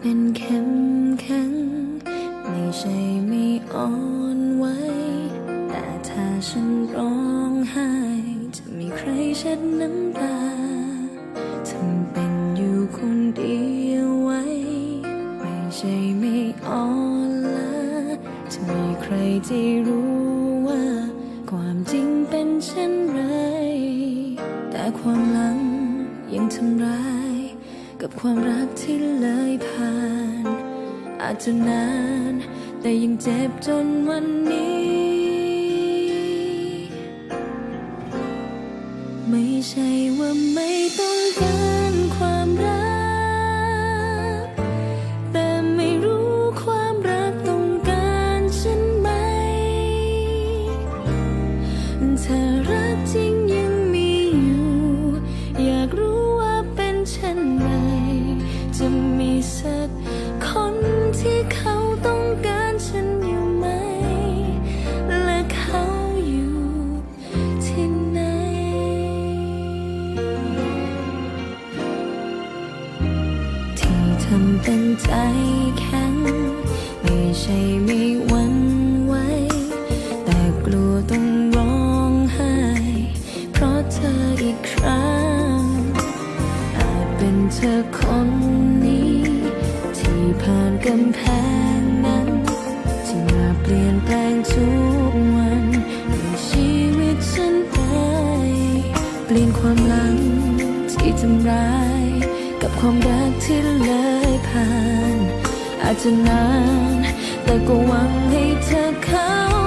เป็นเข้มแข็ง ไม่ใช่ไม่อ่อนไหว แต่ถ้าฉันร้องไห้ จะมีใครเช็ดน้ำตาทำเป็นอยู่คนเดียวไว้ ไม่ใช่ไม่อ่อนล้าจะมีใครที่รู้ว่า ความจริงเป็นเช่นไร แต่ความหลังยังทำร้าย กับความรักที่เลยผ่าน อาจจะนาน แต่ยังเจ็บจนวันนี้ ไม่ใช่ว่าไม่ต้องการ ทำเป็นใจแข็ง ไม่ใช่ไม่หวั่นไหว แต่กลัวต้องร้องไห้ เพราะเธออีกครั้ง อาจเป็นเธอคนนี้ ที่ผ่านกำแพงนั้น ที่มาเปลี่ยนแปลงทุกวัน ความรักที่เลยผ่าน อาจจะนาน แต่ก็หวังให้เธอเข้า